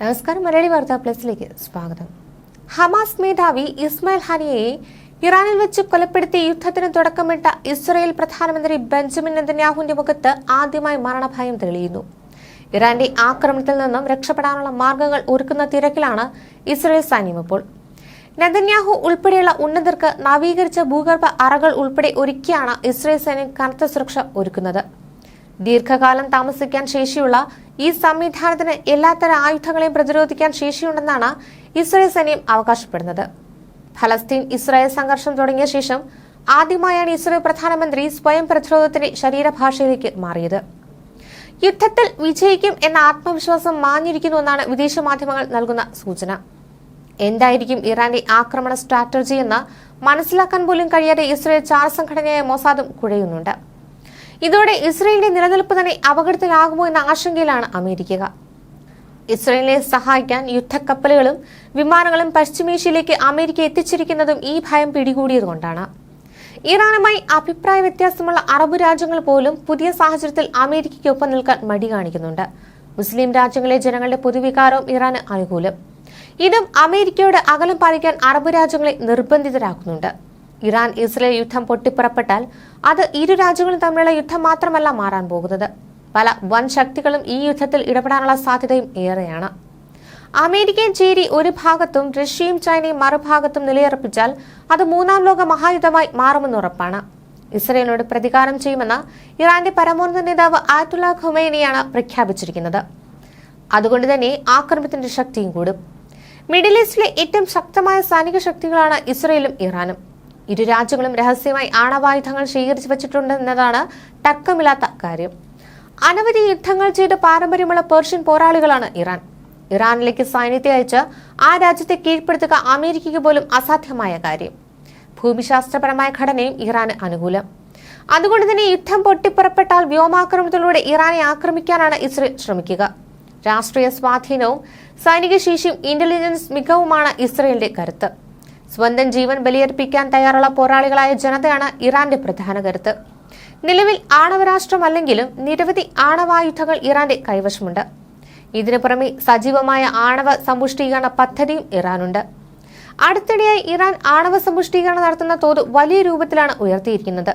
നമസ്കാരം. മലയാളി വാർത്താ പ്ലസിലേക്ക് സ്വാഗതം. ഹമാസ് മേധാവി ഇസ്മായിൽ ഹാനിയെ ഇറാനിൽ വെച്ച് കൊലപ്പെടുത്തി യുദ്ധത്തിന് തുടക്കമിട്ട ഇസ്രയേൽ പ്രധാനമന്ത്രി ബെഞ്ചമിൻ നെതന്യാഹുവിന്റെ മുഖത്ത് ആദ്യമായി മരണഭയം തെളിയുന്നു. ഇറാന്റെ ആക്രമണത്തിൽ നിന്നും രക്ഷപ്പെടാനുള്ള മാർഗങ്ങൾ ഒരുക്കുന്ന തിരക്കിലാണ് ഇസ്രയേൽ സൈന്യം ഇപ്പോൾ. നെതന്യാഹു ഉൾപ്പെടെയുള്ള ഉന്നതർക്ക് നവീകരിച്ച ഭൂഗർഭ അറകൾ ഉൾപ്പെടെ ഒരുക്കിയാണ് ഇസ്രയേൽ സൈന്യം കനത്ത സുരക്ഷ ഒരുക്കുന്നത്. ദീർഘകാലം താമസിക്കാൻ ശേഷിയുള്ള ഈ സംവിധാനത്തിന് എല്ലാത്തരം ആയുധങ്ങളെയും പ്രതിരോധിക്കാൻ ശേഷിയുണ്ടെന്നാണ് ഇസ്രായേൽ സൈന്യം അവകാശപ്പെടുന്നത്. ഫലസ്തീൻ ഇസ്രായേൽ സംഘർഷം തുടങ്ങിയ ശേഷം ആദ്യമായാണ് ഇസ്രായേൽ പ്രധാനമന്ത്രി സ്വയം പ്രതിരോധത്തിന്റെ ശരീരഭാഷയിലേക്ക് മാറിയത്. യുദ്ധത്തിൽ വിജയിക്കും എന്ന ആത്മവിശ്വാസം മാഞ്ഞിരിക്കുന്നു എന്നാണ് വിദേശ മാധ്യമങ്ങൾ നൽകുന്ന സൂചന. എന്തായിരിക്കും ഇറാന്റെ ആക്രമണ സ്ട്രാറ്റജി എന്ന് മനസ്സിലാക്കാൻ പോലും കഴിയാതെ ഇസ്രായേൽ ചാർ സംഘടനയായ മൊസാദും കുഴയുന്നുണ്ട്. ഇതോടെ ഇസ്രയേലിന്റെ നിലനിൽപ്പ് തന്നെ അപകടത്തിലാകുമോ എന്ന ആശങ്കയിലാണ് അമേരിക്ക ഇസ്രയേലിനെ സഹായിക്കാൻ യുദ്ധക്കപ്പലുകളും വിമാനങ്ങളും പശ്ചിമേഷ്യയിലേക്ക് അമേരിക്ക എത്തിച്ചിരിക്കുന്നതും ഈ ഭയം പിടികൂടിയതുകൊണ്ടാണ്. ഇറാനുമായി അഭിപ്രായ വ്യത്യാസമുള്ള അറബ് രാജ്യങ്ങൾ പോലും പുതിയ സാഹചര്യത്തിൽ അമേരിക്കയ്ക്കൊപ്പം നിൽക്കാൻ മടി കാണിക്കുന്നുണ്ട്. മുസ്ലിം രാജ്യങ്ങളിലെ ജനങ്ങളുടെ പൊതുവികാരവും ഇറാന് അനുകൂലം. ഇതും അമേരിക്കയുടെ അകലം പാലിക്കാൻ അറബ് രാജ്യങ്ങളെ നിർബന്ധിതരാക്കുന്നുണ്ട്. ഇറാൻ ഇസ്രയേൽ യുദ്ധം പൊട്ടിപ്പുറപ്പെട്ടാൽ അത് ഇരു രാജ്യങ്ങളും തമ്മിലുള്ള യുദ്ധം മാത്രമല്ല മാറാൻ പോകുന്നത്. പല വൻ ശക്തികളും ഈ യുദ്ധത്തിൽ ഇടപെടാനുള്ള സാധ്യതയും ഏറെയാണ്. അമേരിക്കൻ ചേരി ഒരു ഭാഗത്തും റഷ്യയും ചൈനയും മറുഭാഗത്തും നിലയുറപ്പിച്ചാൽ അത് മൂന്നാം ലോക മഹായുദ്ധമായി മാറുമെന്ന് ഉറപ്പാണ്. ഇസ്രയേലിനോട് പ്രതികാരം ചെയ്യുമെന്ന് ഇറാന്റെ പരമോന്നത നേതാവ് ആയത്തുള്ള ഖുമേനിയാണ് പ്രഖ്യാപിച്ചിരിക്കുന്നത്. അതുകൊണ്ട് തന്നെ ആക്രമണത്തിന്റെ ശക്തിയും കൂടും. മിഡിൽ ഈസ്റ്റിലെ ഏറ്റവും ശക്തമായ സൈനിക ശക്തികളാണ് ഇസ്രയേലും ഇറാനും. ഇരു രാജ്യങ്ങളും രഹസ്യമായി ആണവായുധങ്ങൾ സ്വീകരിച്ചു വച്ചിട്ടുണ്ട് എന്നതാണ് തർക്കമില്ലാത്ത കാര്യം. അനവധി യുദ്ധങ്ങൾ ചെയ്ത് പാരമ്പര്യമുള്ള പേർഷ്യൻ പോരാളികളാണ് ഇറാൻ. ഇറാനിലേക്ക് സൈന്യത്തെ അയച്ച് ആ രാജ്യത്തെ കീഴ്പ്പെടുത്തുക അമേരിക്കയ്ക്ക് പോലും അസാധ്യമായ കാര്യം. ഭൂമിശാസ്ത്രപരമായ ഘടനയും ഇറാന് അനുകൂലം. അതുകൊണ്ട് തന്നെ യുദ്ധം പൊട്ടിപ്പുറപ്പെട്ടാൽ വ്യോമാക്രമണത്തിലൂടെ ഇറാനെ ആക്രമിക്കാനാണ് ഇസ്രയേൽ ശ്രമിക്കുക. രാഷ്ട്രീയ സ്വാധീനവും സൈനിക ശേഷിയും ഇന്റലിജൻസ് മികവുമാണ് ഇസ്രയേലിന്റെ കരുത്ത്. സ്വന്തം ജീവൻ ബലിയർപ്പിക്കാൻ തയ്യാറുള്ള പോരാളികളായ ജനതയാണ് ഇറാന്റെ പ്രധാന കരുത്ത്. നിലവിൽ ആണവരാഷ്ട്രമല്ലെങ്കിലും നിരവധി ആണവായുധങ്ങൾ ഇറാന്റെ കൈവശമുണ്ട്. ഇതിനു പുറമെ സജീവമായ ആണവ സമ്പുഷ്ടീകരണ പദ്ധതിയും ഇറാനുണ്ട്. അടുത്തിടെയായി ഇറാൻ ആണവ സമ്പുഷ്ടീകരണം നടത്തുന്ന തോത് വലിയ രൂപത്തിലാണ് ഉയർത്തിയിരിക്കുന്നത്.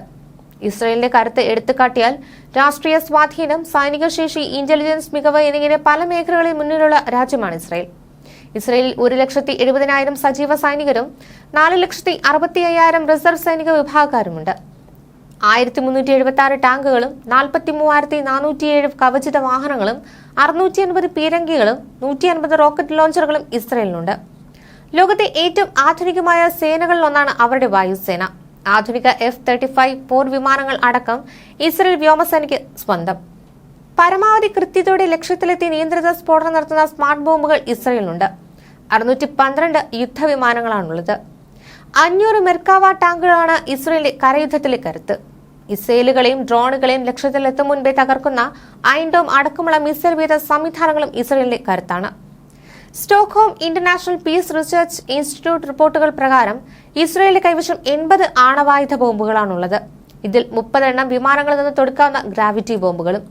ഇസ്രയേലിന്റെ കരുത്ത് എടുത്തുകാട്ടിയാൽ രാഷ്ട്രീയ സ്വാധീനം സൈനിക ശേഷി ഇന്റലിജൻസ് മികവ് എന്നിങ്ങനെ പല മേഖലകളിൽ മുന്നിലുള്ള രാജ്യമാണ് ഇസ്രയേൽ. ഇസ്രയേലിൽ ഒരു ലക്ഷത്തി എഴുപതിനായിരം സജീവ സൈനികരും നാല് ലക്ഷത്തി അറുപത്തി അയ്യായിരം റിസർവ് സൈനിക വിഭാഗക്കാരുമുണ്ട്. ആയിരത്തി മുന്നൂറ്റി എഴുപത്തി ആറ് ടാങ്കുകളും നാൽപ്പത്തി മൂവായിരത്തി നാനൂറ്റി ഏഴ് കവചിത വാഹനങ്ങളും അറുന്നൂറ്റി അൻപത് പീരങ്കികളും നൂറ്റി അൻപത് റോക്കറ്റ് ലോഞ്ചറുകളും ഇസ്രയേലിനുണ്ട്. ലോകത്തെ ഏറ്റവും ആധുനികമായ സേനകളിലൊന്നാണ് അവരുടെ വായുസേന. ആധുനിക എഫ് തേർട്ടി ഫൈവ് പോർ വിമാനങ്ങൾ അടക്കം ഇസ്രയേൽ വ്യോമസേനയ്ക്ക് സ്വന്തം. പരമാവധി കൃത്യതയോടെ ലക്ഷ്യത്തിലെത്തി നിയന്ത്രിത സ്ഫോടനം നടത്തുന്ന സ്മാർട്ട് ബോംബുകൾ ഇസ്രയേലിനുണ്ട്. അറുന്നൂറ്റി പന്ത്രണ്ട് യുദ്ധവിമാനങ്ങളാണുള്ളത്. അഞ്ഞൂറ് മെർക്കാവ ടാങ്കുകളാണ് ഇസ്രയേലിന്റെ കരയുദ്ധത്തിലെ കരുത്ത്. ഇസ്രയേലുകളെയും ഡ്രോണുകളെയും ലക്ഷ്യത്തിലെത്തും മുൻപേ തകർക്കുന്ന ഐൻഡോം അടക്കമുള്ള മിസൈൽ വീത സംവിധാനങ്ങളും ഇസ്രയേലിന്റെ കരുത്താണ്. Stockholm international peace research institute റിപ്പോർട്ടുകൾ പ്രകാരം ഇസ്രയേലിന്റെ കൈവശം എൺപത് ആണവായുധ ബോംബുകളാണുള്ളത്. ഇതിൽ മുപ്പതെണ്ണം വിമാനങ്ങളിൽ നിന്ന് തൊടുക്കാവുന്ന ഗ്രാവിറ്റി ബോംബുകളും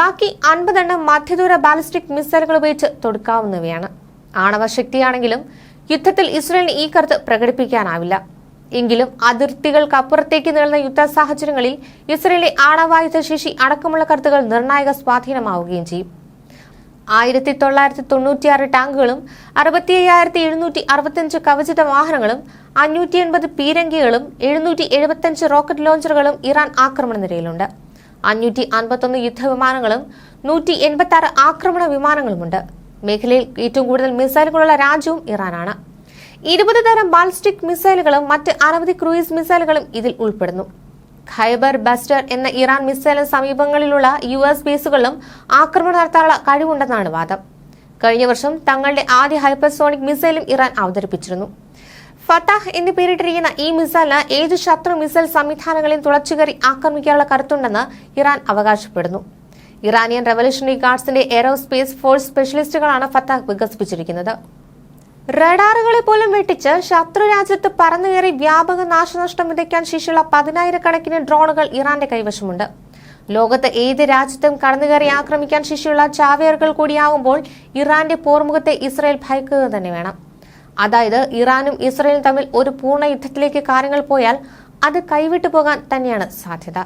ബാക്കി അൻപതെണ്ണം മധ്യദൂര ബാലിസ്റ്റിക് മിസൈലുകൾ ഉപയോഗിച്ച് തൊടുക്കാവുന്നവയാണ്. ആണവ ശക്തിയാണെങ്കിലും യുദ്ധത്തിൽ ഇസ്രയേലിന് ഈ കരുത്ത് പ്രകടിപ്പിക്കാനാവില്ല. എങ്കിലും അതിർത്തികൾക്കപ്പുറത്തേക്ക് നീളുന്ന യുദ്ധ സാഹചര്യങ്ങളിൽ ഇസ്രയേലിലെ ആണവായുധ ശേഷി അടക്കമുള്ള കരുത്തുകൾ നിർണായക സ്വാധീനമാവുകയും ചെയ്യും. ആയിരത്തി തൊള്ളായിരത്തി തൊണ്ണൂറ്റിയാറ് ടാങ്കുകളും അറുപത്തി അയ്യായിരത്തി എഴുന്നൂറ്റി അറുപത്തിയഞ്ച് കവചിത വാഹനങ്ങളും അഞ്ഞൂറ്റി എൺപത് പീരങ്കികളും എഴുന്നൂറ്റി എഴുപത്തിയഞ്ച് റോക്കറ്റ് ലോഞ്ചറുകളും ഇറാൻ ആക്രമണ നിരയിലുണ്ട്. അഞ്ഞൂറ്റി അൻപത്തൊന്ന് യുദ്ധവിമാനങ്ങളും നൂറ്റി എൺപത്തി ആറ് ആക്രമണ വിമാനങ്ങളുമുണ്ട്. മേഖലയിൽ ഏറ്റവും കൂടുതൽ മിസൈലുകളുള്ള രാജ്യവും ഇറാനാണ്. ഇരുപത് തരം ബാലിസ്റ്റിക് മിസൈലുകളും മറ്റ് അനവധി ക്രൂയിസ് മിസൈലുകളും ഇതിൽ ഉൾപ്പെടുന്നു. ഖൈബർ ബസ്റ്റർ എന്ന ഇറാൻ മിസൈലിന് സമീപങ്ങളിലുള്ള യു എസ് ബേസുകളിലും ആക്രമണം നടത്താനുള്ള കഴിവുണ്ടെന്നാണ് വാദം. കഴിഞ്ഞ വർഷം തങ്ങളുടെ ആദ്യ ഹൈപ്പർസോണിക് മിസൈലും ഇറാൻ അവതരിപ്പിച്ചിരുന്നു. ഫത്താഹ് എന്ന് പേരിട്ടിരിക്കുന്ന ഈ മിസൈലിന് ഏത് ശത്രു മിസൈൽ സംവിധാനങ്ങളെയും തുളച്ചുകയറി ആക്രമിക്കാനുള്ള കരുത്തുണ്ടെന്ന് ഇറാൻ അവകാശപ്പെടുന്നു. ഇറാനിയൻ റവല്യൂഷണറി ഗാർഡ്സിന്റെ എയറോസ്പേസ് ഫോഴ്സ് സ്പെഷ്യലിസ്റ്റുകളാണ് ഫത്താഹ് വികസിപ്പിച്ചിരിക്കുന്നത്. റഡാറുകളെ പോലും വെട്ടിച്ച് ശത്രു രാജ്യത്ത് പറന്നുകയറി വ്യാപക നാശനഷ്ടം വിതയ്ക്കാൻ ശേഷിയുള്ള പതിനായിരക്കണക്കിന് ഡ്രോണുകൾ ഇറാന്റെ കൈവശമുണ്ട്. ലോകത്ത് ഏത് രാജ്യത്തും കടന്നുകയറി ആക്രമിക്കാൻ ശേഷിയുള്ള ചാവേറുകൾ കൂടിയാവുമ്പോൾ ഇറാന്റെ പോർമുഖത്തെ ഇസ്രയേൽ ഭയക്കുക തന്നെ വേണം. അതായത് ഇറാനും ഇസ്രയേലും തമ്മിൽ ഒരു പൂർണ യുദ്ധത്തിലേക്ക് കാര്യങ്ങൾ പോയാൽ അത് കൈവിട്ടു പോകാൻ തന്നെയാണ് സാധ്യത.